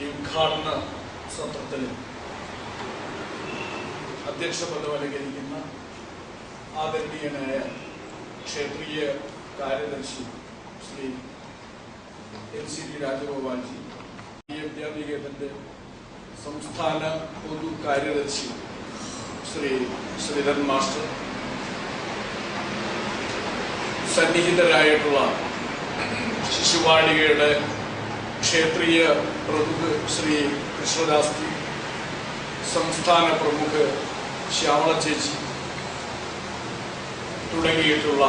ഈ ഉദ്ഘാടന സത്രത്തിൽ അധ്യക്ഷ പദം അലങ്കരിക്കുന്ന ആദരണീയനായ ക്ഷേത്രീയ കാര്യദർശി Shri N C D Rajagopalji വിദ്യാനികേതന്റെ സംസ്ഥാന പൊതു കാര്യദർശി ശ്രീ ശ്രീധരൻ മാസ്റ്റർ സന്നിഹിതരായിട്ടുള്ള ശിശുവാടികയുടെ ക്ഷേത്രീയ പ്രമുഖ് ശ്രീ കൃഷ്ണദാസ് ജി സംസ്ഥാന പ്രമുഖ് ശ്യാമള ചേച്ചി തുടങ്ങിയിട്ടുള്ള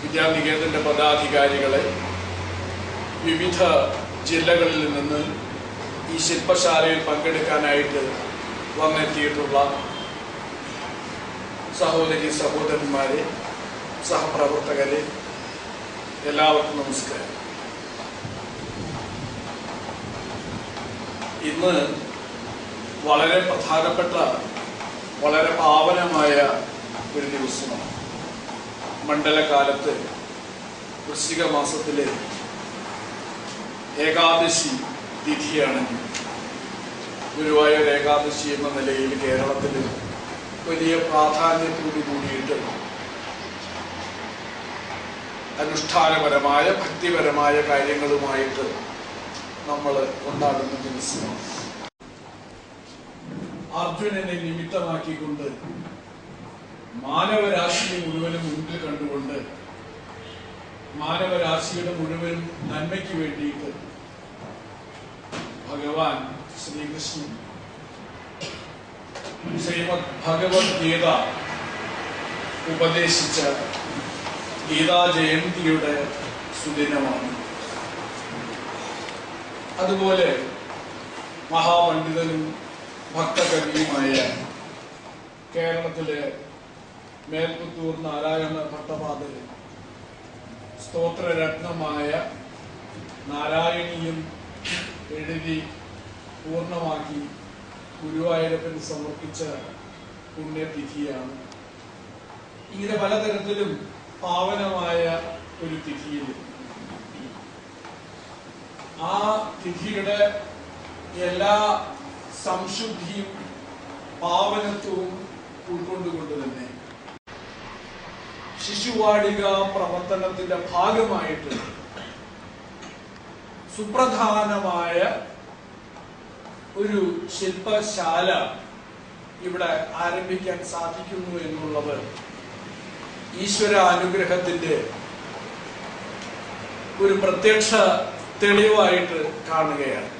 വിദ്യാനികേതന്റെ പദാധികാരികളെ വിവിധ ജില്ലകളിൽ നിന്ന് ഈ ശില്പശാലയിൽ പങ്കെടുക്കാനായിട്ട് വന്നെത്തിയിട്ടുള്ള സഹോദരി സഹോദരന്മാരെ സഹപ്രവർത്തകരെ എല്ലാവർക്കും നമസ്കാരം. ഇന്ന് വളരെ പ്രധാനപ്പെട്ട വളരെ പാവനമായ ഒരു ദിവസമാണ്. മണ്ഡലകാലത്ത് വൃശ്ചിക മാസത്തിലെ ഏകാദശി തിഥിയാണെങ്കിൽ ഗുരുവായൂർ ഏകാദശി എന്ന നിലയിൽ കേരളത്തിൽ വലിയ പ്രാധാന്യത്തോടു കൂടിയിട്ട് അനുഷ്ഠാനപരമായ ഭക്തിപരമായ കാര്യങ്ങളുമായിട്ട് നമ്മൾ കൊണ്ടാടുന്ന ദിവസമാണ് അർജുനനെ നിമിത്തമാക്കിക്കൊണ്ട് മാനവരാശിയെ മുഴുവനും മുന്നിൽ കണ്ടുകൊണ്ട് മാനവരാശിയുടെ മുഴുവൻ നന്മയ്ക്ക് വേണ്ടിയിട്ട് ഭഗവാൻ ശ്രീകൃഷ്ണൻ ശ്രീമദ് ഭഗവത്ഗീത ഉപദേശിച്ച ഗീതാ ജയന്തിയുടെ സുദിനമാണ്. അതുപോലെ മഹാപണ്ഡിതനും ഭക്തകവിയുമായ കേരളത്തിലെ മേൽപുത്തൂർ നാരായണ ഭട്ടപാദര് സ്തോത്രരത്നമായ നാരായണീയം എഴുതി പൂർണമാക്കി ഗുരുവായൂരപ്പന് സമർപ്പിച്ച പുണ്യതിഥിയാണ്. ഇങ്ങനെ പലതരത്തിലും പാവനമായ ഒരു തിഥിയിൽ തിഥിയുടെ എല്ലാ സംശുദ്ധിയും പാവനത്വവും ഉൾക്കൊണ്ടുകൊണ്ട് തന്നെ ശിശുവാടിക പ്രവർത്തനത്തിന്റെ ഭാഗമായിട്ട് സുപ്രധാനമായ ഒരു ശില്പശാല ഇവിടെ ആരംഭിക്കാൻ സാധിക്കുന്നു എന്നുള്ളത് ഈശ്വര അനുഗ്രഹത്തിന്റെ ഒരു പ്രത്യക്ഷ തെളിവായിട്ട് കാണുകയാണ്.